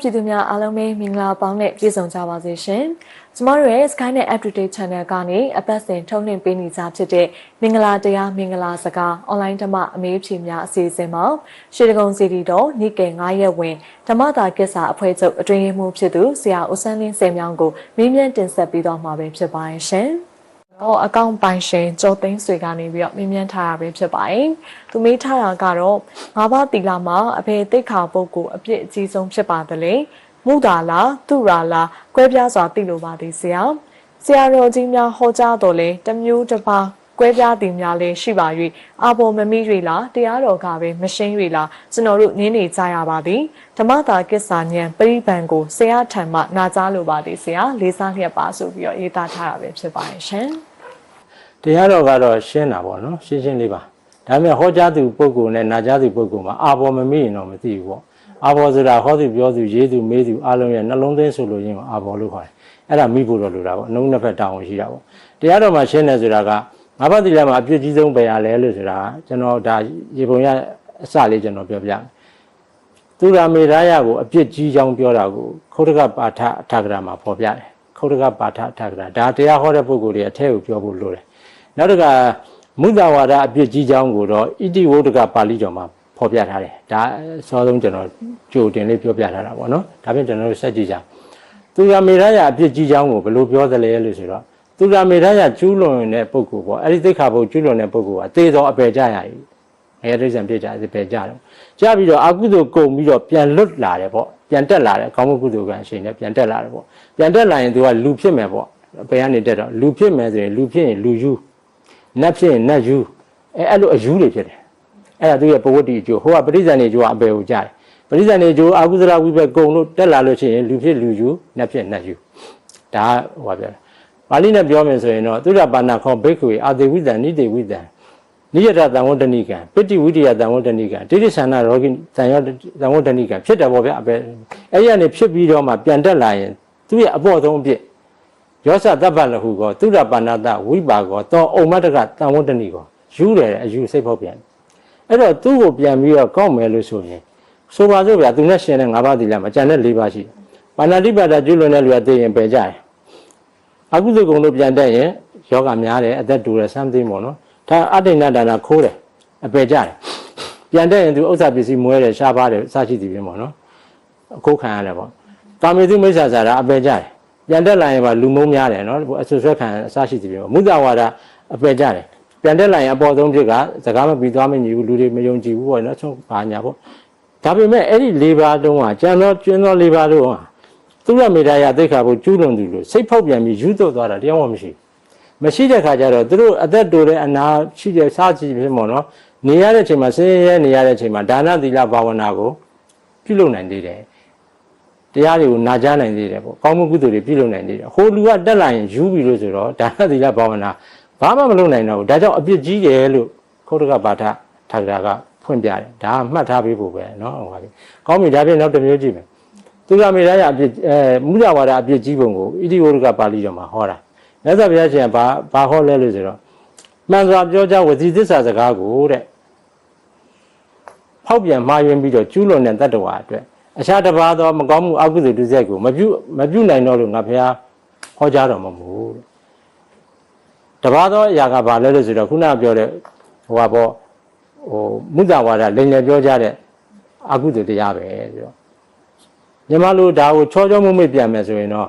ပြည်သူများအားလုံးပဲမင်္ဂလာပေါင်းနဲ့ပြည့်စုံကြပါစေရှင်။ကျမတို့ရဲ့ Sky Net Update Channel ကနေအပတ်စဉ်ထုတ်လွှင့်ပေးနေကြဖြစ်တဲ့မင်္ဂလာတရားမင်္ဂလာစကား online ဓမ္မအမေးဖြေများအစီအစဉ်မှာရှေတကုံစီတီတော်နိကေ9ရက်ဝင်ဓမ္မတာကိစ္စအဖွဲ့ချုပ်အတွင်းရေးမှူးဖြစ်သူဆရာဦးစန်းလင်းစေမြောင်ကိုမေးမြန်းတင်ဆက်ပေးတော့မှာပဲဖြစ်ပါရဲ့ရှင်။ တော့အကောင့်ပိုင်ရှင်ကျော်သိန်းဆွေကနေပြီးတော့မြင်မြန်ထားတာပဲဖြစ်ပါတယ်။သူမေးထားတာကတော့ငါးပါးတီလာမှာအဖေတိတ်ခါပုတ်ကိုအပြစ်အကြီးဆုံးဖြစ်ပါတယ်လေ။မုဒါလားသူရာလားကွဲပြားစွာသိလိုပါသည်ဆရာ။ဆရာတော်ကြီးများဟောကြားတော်လဲတစ်မျိုးတစ်ပါးကွဲပြားသည်များလည်းရှိပါ၍အာဘော်မမိ၍လားတရားတော်ကပဲမရှင်း၍လားကျွန်တော်တို့နင်းနေကြရပါသည်ဓမ္မတာကိစ္ဆာညံပရိပန်ကိုဆရာထံမှနာကြားလိုပါသည်ဆရာလေးစားလျက်ပါဆိုပြီးတော့ရေးသားထားတာပဲဖြစ်ပါရဲ့ရှင် တရားတော်ကတော့ရှင်းတာပေါ့နော်ရှင်းရှင်းလေးပါဒါပေမဲ့ဟောကြားသူပုဂ္ဂိုလ်နဲ့နာကြားသူပုဂ္ဂိုလ်မှာအာဘော်မမိရင်တော့မသိဘူးပေါ့အာဘော်ဆိုတာဟောသူပြောသူရေးသူမေးသူအားလုံးရဲ့နှလုံးသွင်းဆိုလို့ရင်းအာဘော်လို့ခေါ်တယ်အဲ့ဒါမိဖို့တော့လိုတာပေါ့အလုံးနှစ်ဖက်တောင်းရှိတာပေါ့တရားတော်မှာရှင်းတယ်ဆိုတာကငါးပါးတိလမှာအပြစ်ကြီးဆုံးပဲရလဲလို့ဆိုတာကျွန်တော်ဒါရေပုံရအစလေးကျွန်တော်ပြောပြမယ်သူရာမေရာယကိုအပြစ်ကြီးကြောင်းပြောတာကိုခௌဒကပါဋအထာဂရမှာဖော်ပြတယ်ခௌဒကပါဋအထာဂရဒါတရားဟောတဲ့ပုဂ္ဂိုလ်တွေအထက်ကိုပြောဖို့လိုတယ် နောက်တစ်ခါမုဒ္ဒဝါဒအပြစ်ကြီးကြောင်းကိုတော့ဣတိဝုဒ္ဒကပါဠိတော်မှာဖော်ပြထားတယ်ဒါအစောဆုံးကျွန်တော်ကြိုတင်လေးပြောပြထားတာပေါ့နော်ဒါပြင်ကျွန်တော်တို့စက်ကြည့်ကြသူရမေရယအပြစ်ကြီးကြောင်းကိုဘယ်လိုပြောသလဲလို့ဆိုတော့သူရမေရယကျူးလွန်တဲ့ပုဂ္ဂိုလ်ပေါ့အဲ့ဒီသိက္ခာပုကျူးလွန်တဲ့ပုဂ္ဂိုလ်ကအသေးသောအပေကြရည်ငယ်တိစံပြစ်ကြအပေကြတော့ကြပြီးတော့အကုသိုလ်ကုန်ပြီးတော့ပြန်လွတ်လာတယ်ပေါ့ပြန်တက်လာတယ်ကောင်းမှုကုသိုလ်ကံရှင်နဲ့ပြန်တက်လာတယ်ပေါ့ပြန်တက်လာရင်သူကလူဖြစ်မယ်ပေါ့အပေကနေတက်တော့လူဖြစ်မယ်ဆိုရင်လူဖြစ်ရင်လူယူ နတ်ဖြစ်ရင်နတ်ယူအဲအဲ့လိုအယူတွေဖြစ်တယ်အဲ့ဒါသူရဲ့ပဝတ္တိအကျိုးဟိုကပရိစ္ဆန်နေကျိုးကအပေကိုကြားတယ်ပရိစ္ဆန်နေကျိုးအာကုသလဝိဘက်ကုံလို့တက်လာလို့ရှိရင်လူဖြစ်လူယူနတ်ဖြစ်နတ်ယူဒါဟိုပါပြောတယ်ပါဠိနဲ့ပြောမယ်ဆိုရင်တော့သုဒ္ဓပါဏခောဘိက္ခုအာတိဝိတံနိတိဝိတံနိယတတံဝတ္တနိကံပိဋိဝိတယတံဝတ္တနိကံတိတိသန္နရောဂိတံယောတံဝတ္တနိကံဖြစ်တယ်ပေါ့ဗျအပဲအဲ့ဒီကနေဖြစ်ပြီးတော့မှပြန်တက်လာရင်သူ့ရဲ့အပေါ်ဆုံးအဖြစ် ယောသတပ္ပလဟုကောသုဒ္ဓပါဏတဝိပါကောတောဩမတကတံဝတ္တနိကောယူတယ်အယူစိတ်ဖောက်ပြန်အဲ့တော့သူ့ကိုပြန်ပြီးတော့ကောက်မယ်လို့ဆိုရင်ဆိုပါစို့ဗျာသူနဲ့ရှင်တဲ့၅ပါးသီလမှာကျန်တဲ့၄ပါးရှိတယ်ပါဏာတိပါဒကျွလွန်တဲ့လူကသိရင်ပယ်ကြတယ်အကုသိုလ်ကုံတို့ပြန်တက်ရင်ယောဂများတယ်အသက်တူတယ် something ပေါ့နော်ဒါအတ္တိဏဒါနာခိုးတယ်အပယ်ကြတယ်ပြန်တက်ရင်သူဥစ္စာပစ္စည်းမွဲတယ်ရှားပါတယ်စရှိသည်ပြင်ပေါ့နော်အခုခံရတယ်ပေါ့ကာမေသူမိစ္ဆာစာရာအပယ်ကြတယ် ပြန်တက်လာရင်ပါလူမုံများတယ်နော်အဆွဆွဲခံအစရှိသည်ပြင်ပေါ့မုဒ္ဒဝါဒအပယ်ကြတယ်ပြန်တက်လာရင်အပေါ်ဆုံးဖြစ်ကစကားမပြီးသွားမညီဘူးလူတွေမယုံကြည်ဘူးပေါ့နော်ဆုံးပါညာပေါ့ဒါပေမဲ့အဲ့ဒီ၄ပါးတုံးကကျန်သောကျွန်းသော၄ပါးတုံးကသူရမေတ္တာရသိက္ခာဖို့ကျူးလွန်သူလို့စိတ်ဖောက်ပြန်ပြီးယူသွတ်သွားတာတရားမှမရှိမရှိတဲ့ခါကျတော့သူတို့အသက်တိုတဲ့အနာရှိတဲ့စားကြည့်ဖြစ်မို့နော်နေရတဲ့အချိန်မှာဆင်းရဲနေရတဲ့အချိန်မှာဒါနသီလဘာဝနာကိုပြုလုပ်နိုင်သေးတယ် တရားတွေကိုနာကြားနိုင်သေးတယ်ပေါ့ကောင်းမှုကုသိုလ်တွေပြုလုပ်နိုင်သေးတယ်ဟိုလူကတက်လာရင်ယူပြီလို့ဆိုတော့ဒါနသီလဘာဝနာဘာမှမလုပ်နိုင်တော့ဘူးဒါကြောင့်အပြစ်ကြီးတယ်လို့ခௌဒကပါဋထာဂရာကဖွင့်ပြတယ်ဒါကမှတ်ထားပေးဖို့ပဲเนาะဟိုပါပြီကောင်းပြီဒါပြင်နောက်တစ်မျိုးကြည့်မယ်သူကမေတ္တာရအပြစ်အဲမူလဝါဒအပြစ်ကြီးပုံကိုဣတိဝရကပါဠိတော်မှာဟောတာမြတ်စွာဘုရားရှင်ကဘာဘာဟောလဲလို့ဆိုတော့မှန်စွာပြောကြဝစီသစ္စာစကားကိုတဲ့ဖောက်ပြန်မှားယွင်းပြီးတော့ကျူးလွန်တဲ့တတ္တဝါအတွက် အခြားတစ်ပါးသောမကောင်းမှုအကုသိုလ်ဒုစရိုက်ကိုမပြုမပြုနိုင်တော့လို့ငါဘုရားဟောကြားတော်မှာမို့တဲ့တပါးသောအရာကဘာလဲလို့ဆိုတော့ခုနပြောတဲ့ဟိုပါပေါ့ဟိုမုဒ္ဒဝါဒလိန်လေပြောကြတဲ့အကုသိုလ်တရားပဲဆိုတော့ညီမတို့ဒါကိုချောချောမွေ့မွေ့ပြန်မယ်ဆိုရင်တော့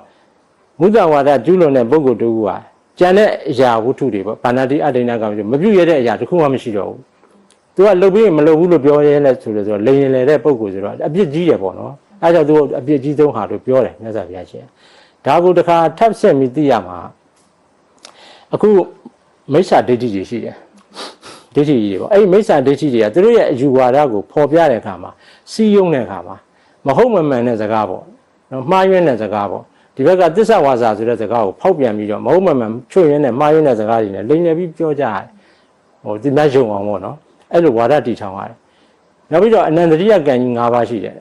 မုဒ္ဒဝါဒကျူးလွန်တဲ့ပုဂ္ဂိုလ်တူကကျန်တဲ့အရာဝတ္ထုတွေပေါ့ဗန္ဒတိအတ္တိနာကမပြုရတဲ့အရာတစ်ခုမှမရှိတော့ဘူး သူကလှုပ်ပြီးမလှုပ်ဘူးလို့ပြောရဲလဲဆိုလို့ဆိုတော့လိန်ရင်လေတဲ့ပုဂ္ဂိုလ်ဆိုတော့အပြစ်ကြီးတယ်ပေါ့နော်အဲကြောင့်သူအပြစ်ကြီးဆုံးဟာလို့ပြောတယ်မြတ်စွာဘုရားရှင်ဒါကိုတခါထပ်ဆက်ပြီးသိရမှာအခုမိစ္ဆာဒိဋ္ဌိတွေရှိတယ်ဒိဋ္ဌိတွေပေါ့အဲ့ဒီမိစ္ဆာဒိဋ္ဌိတွေကသူတို့ရဲ့အယူဝါဒကိုဖော်ပြတဲ့အခါမှာစီးယုံတဲ့အခါမှာမဟုတ်မမှန်တဲ့စကားပေါ့နော်မှားယွင်းတဲ့စကားပေါ့ဒီဘက်ကသစ္စာဝါစာဆိုတဲ့စကားကိုဖောက်ပြန်ပြီးတော့မဟုတ်မမှန်ချွတ်ရင်းနဲ့မှားယွင်းတဲ့စကားတွေနဲ့လိမ်လည်ပြီးပြောကြတယ်ဟိုဒီမတ်ယုံအောင်ပေါ့နော် အဲ့လိုဝါဒတည်ထောင်ရတယ်နောက်ပြီးတော့အနန္တရိယကံကြီး၅ပါးရှိတယ်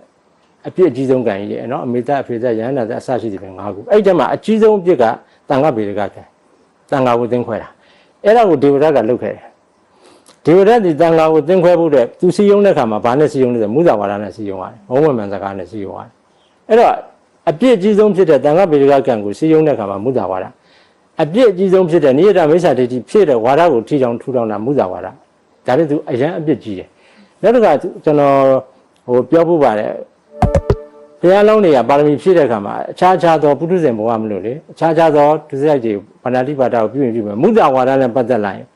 အပြစ်အကြီးဆုံးကံကြီးလေနော်အမေသက်အဖေသက်ယန္တာသက်အစရှိတယ်ပဲ၅ခုအဲ့ဒီမှာအကြီးဆုံးအပြစ်ကတန်ခဗေဒကကံတန်ခါကိုသိမ်းခွဲတာအဲ့ဒါကိုဒေဝရတ်ကလုပ်ခဲ့တယ်ဒေဝရတ်ဒီတန်ခါကိုသိမ်းခွဲဖို့တဲ့သူစီယုံတဲ့ခါမှာဘာနဲ့စီယုံလဲဆိုမူဇာဝါဒနဲ့စီယုံရတယ်ဘုံဝမှန်စကားနဲ့စီယုံရတယ်အဲ့တော့အပြစ်အကြီးဆုံးဖြစ်တဲ့တန်ခါပေဒကကံကိုစီယုံတဲ့အခါမှာမုဒ္ဒဝါဒအပြစ်အကြီးဆုံးဖြစ်တဲ့နိယတမိစ္ဆာဒိဋ္ဌိဖြစ်တဲ့ဝါဒကိုထီထောင်ထူထောင်တာမုဒ္ဒဝါဒ ဒါလည်းသူအရန်အပြစ်ကြီးတယ်နောက်တစ်ခါကျွန်တော်ဟိုပြောဖို့ပါတယ်ဘုရားလုံးတွေကပါရမီဖြည့်တဲ့အခါမှာအခြားခြားသောပုထုဇဉ်ဘဝမလို့လေအခြားခြားသောဒုစရိုက်တွေဗန္ဓတိပါဒကိုပြုရင်ပြုမယ်မုဒ္ဒဝါဒနဲ့ပတ်သက်လာရင်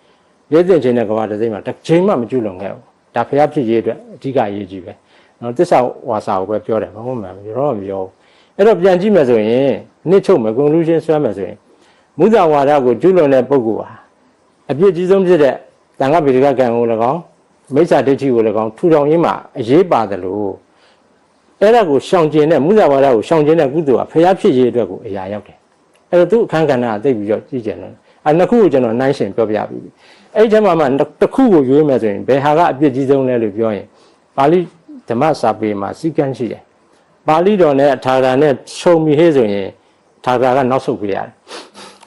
ရေးတင်ခြင်းတဲ့ကဘာတစ်စိမ့်မှာတစ်ချိန်မှမကျွလွန်ခဲ့ဘူးဒါဘုရားဖြစ်ရေးအတွက်အဓိကအရေးကြီးပဲနော်တစ္ဆဝါစာကိုပဲပြောတယ်မဟုတ်မှန်ဘူးရောမပြောဘူးအဲ့တော့ပြန်ကြည့်မယ်ဆိုရင်နှစ်ချုပ်မယ် conclusion ဆွဲမယ်ဆိုရင်မုဒ္ဒဝါဒကိုကျွလွန်တဲ့ပုဂ္ဂိုလ်ဟာအပြစ်ကြီးဆုံးဖြစ်တဲ့ တန်ခါပိဋကကံကို၎င်းမိစ္ဆာဒိဋ္ဌိကို၎င်းထူထောင်ရင်းမှာအရေးပါတယ်လို့အဲ့ဒါကိုရှောင်ကျင်တဲ့မုဒ္ဒဝါဒကိုရှောင်ကျင်တဲ့ကုသိုလ်ဟာဖျားဖြစ်ရေးအတွက်ကိုအရာရောက်တယ်အဲ့တော့သူ့အခန်းကဏ္ဍအသိပြီးတော့ကြည့်ကြတယ်အဲ့နှစ်ခုကိုကျွန်တော်နှိုင်းရှင်ပြောပြပြီးပြီအဲ့ဒီထဲမှာမှတစ်ခုကိုရွေးမယ်ဆိုရင်ဘယ်ဟာကအပြစ်ကြီးဆုံးလဲလို့ပြောရင်ပါဠိဓမ္မစာပေမှာစီကံရှိတယ်ပါဠိတော်နဲ့အထာဂရနဲ့ခြုံပြီးဟေးဆိုရင်ထာဂရကနောက်ဆုတ်ပြရတယ်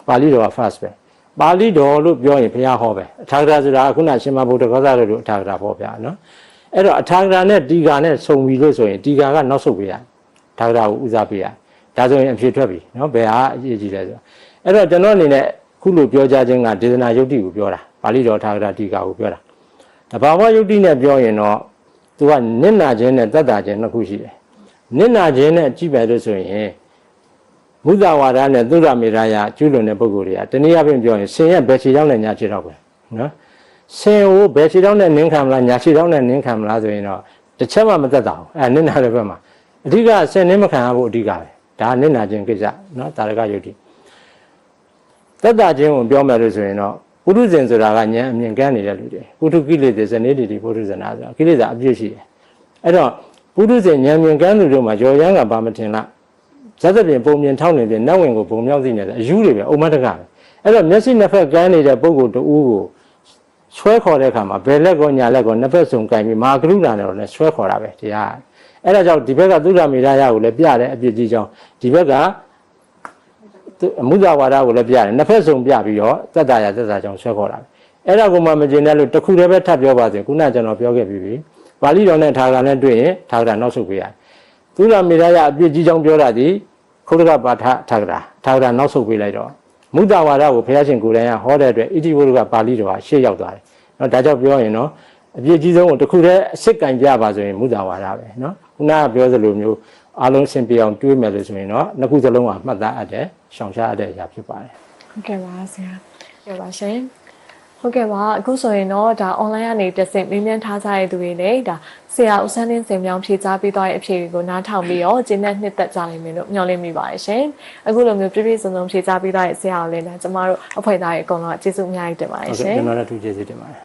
ပါဠိတော်က first ပဲ ပါဠိတော်လို့ပြောရင်ဘုရားဟောပဲအထာဂရဆိုတာကခုနရှင်မဘုဒ္ဓဂောသတို့အထာဂရဟောပြနော်အဲ့တော့အထာဂရနဲ့တီဂာနဲ့ခြုံပြီးလို့ဆိုရင်တီဂာကနောက်ဆုတ်ပြရတယ်ထာဂရကိုဦးစားပေးရတယ်ဒါဆိုရင်အဖြေထွက်ပြီနော်ဘယ်ဟာအရေးကြီးလဲဆိုအဲ့တော့ကျွန်တော်အနေနဲ့ခုလိုပြောကြခြင်းကဒေသနာယုတ်တိကိုပြောတာပါဠိတော်ထာဂရတီဂာကိုပြောတာတဘာဝယုတ်တိနဲ့ပြောရင်တော့သူကနစ်နာခြင်းနဲ့တတ်တာခြင်းနှစ်ခုရှိတယ်နစ်နာခြင်းနဲ့ကြည့်ပဲလို့ဆိုရင် ဘုဒ္ဓဝါဒနဲ့သုဒ္ဓမေရယကျူးလွန်တဲ့ပုဂ္ဂိုလ်တွေကတနည်းအားဖြင့်ပြောရင်ဆင်ရဲ့ဘယ်ခြေတောင်းနဲ့ညာခြေတောင်းပဲနော်ဆင်ကိုဘယ်ခြေတောင်းနဲ့နင်းခံမလားညာခြေတောင်းနဲ့နင်းခံမလားဆိုရင်တော့တစ်ချက်မှမသက်တာဘူးအဲနစ်နာတဲ့ဘက်မှာအဓိကဆင်နင်းမခံရဖို့အဓိကပဲဒါနစ်နာခြင်းကိစ္စနော်တာရကယုတ်တိသက်တာခြင်းကိုပြောမယ်လို့ဆိုရင်တော့ပုထုဇဉ်ဆိုတာကဉာဏ်အမြင်ကန်းနေတဲ့လူတွေပုထုကိလေသာဇနေတိတိပုထုဇနာဆိုတာကိလေသာအပြည့်ရှိတယ်အဲ့တော့ပုထုဇဉ်ဉာဏ်မြင်ကန်းလူတို့မှာရော်ရမ်းကဘာမထင်လား ဇတ်သဖြင့်ပုံမြင်ထောက်နေပြင်နတ်ဝင်ကိုဘုံမြောက်သိနေတယ်အယူတွေပဲအုံမတကပဲအဲ့တော့မျက်စိနှစ်ဖက်ကန်းနေတဲ့ပုံကိုတူဦးကိုဆွဲခေါ်တဲ့အခါမှာဘယ်လက်ကောညာလက်ကောနှစ်ဖက်စုံကင်ပြီးမာကရုဏာနဲ့တော့လည်းဆွဲခေါ်တာပဲတရားအဲ့ဒါကြောင့်ဒီဘက်ကသုဒ္ဓမေရယကိုလည်းပြတယ်အပြစ်ကြီးကြောင်းဒီဘက်ကအမှုဇဝါဒကိုလည်းပြတယ်နှစ်ဖက်စုံပြပြီးတော့သက်တာရသက်တာကြောင့်ဆွဲခေါ်တာပဲအဲ့ဒါကိုမှမကျင်တဲ့လို့တခုတည်းပဲထပ်ပြောပါစေခုနကကျွန်တော်ပြောခဲ့ပြီးပြီပါဠိတော်နဲ့ထာဂရနဲ့တွေ့ရင်ထာဂရနောက်ဆုတ်ပေးရတယ် သုဒ္ဓမေရယအပြစ်ကြီးကြောင်းပြောတာဒီခုဒကပါထထာဂရထာဂရနောက်ဆုတ်ပေးလိုက်တော့မုဒ္ဒဝါဒကိုဘုရားရှင်ကိုယ်တိုင်ကဟောတဲ့အတွက်ဣတိဝုဒ္ဓကပါဠိတော်ကရှေ့ရောက်သွားတယ်။နော်ဒါကြောင့်ပြောရင်နော်အပြည့်ကြီးဆုံးကိုတစ်ခုတည်းအစ်စ်ကင်ကြပါဆိုရင်မုဒ္ဒဝါဒပဲနော်။ခုနကပြောသလိုမျိုးအလုံးစင်ပြအောင်တွေးမယ်လို့ဆိုရင်တော့နှစ်ခုစလုံးကမှတ်သားအပ်တယ်ရှောင်ရှားအပ်တဲ့အရာဖြစ်ပါတယ်ဟုတ်ကဲ့ပါဆရာကဲပါရှင် ဟုတ်ကဲ့ပါအခုဆိုရင်တော့ဒါ online ကနေတက်ဆင့်မေးမြန်းထားကြတဲ့သူတွေလည်းဒါဆရာဦးစန်းတင်းစင်မြောင်းဖြေကြားပေးသွားတဲ့အဖြေတွေကိုနားထောင်ပြီးတော့ကျင်းတဲ့နှစ်သက်ကြလိမ့်မယ်လို့မျှော်လင့်မိပါတယ်ရှင်အခုလိုမျိုးပြည့်ပြည့်စုံစုံဖြေကြားပေးသွားတဲ့ဆရာကိုလည်းကျမတို့အဖွဲ့သားတွေအကုန်လုံးကျေးဇူးအများကြီးတင်ပါတယ်ဟုတ်ရှကဲ့င်ကျွန်တော်လည်းသူကျေးဇူးတင်ပါတယ်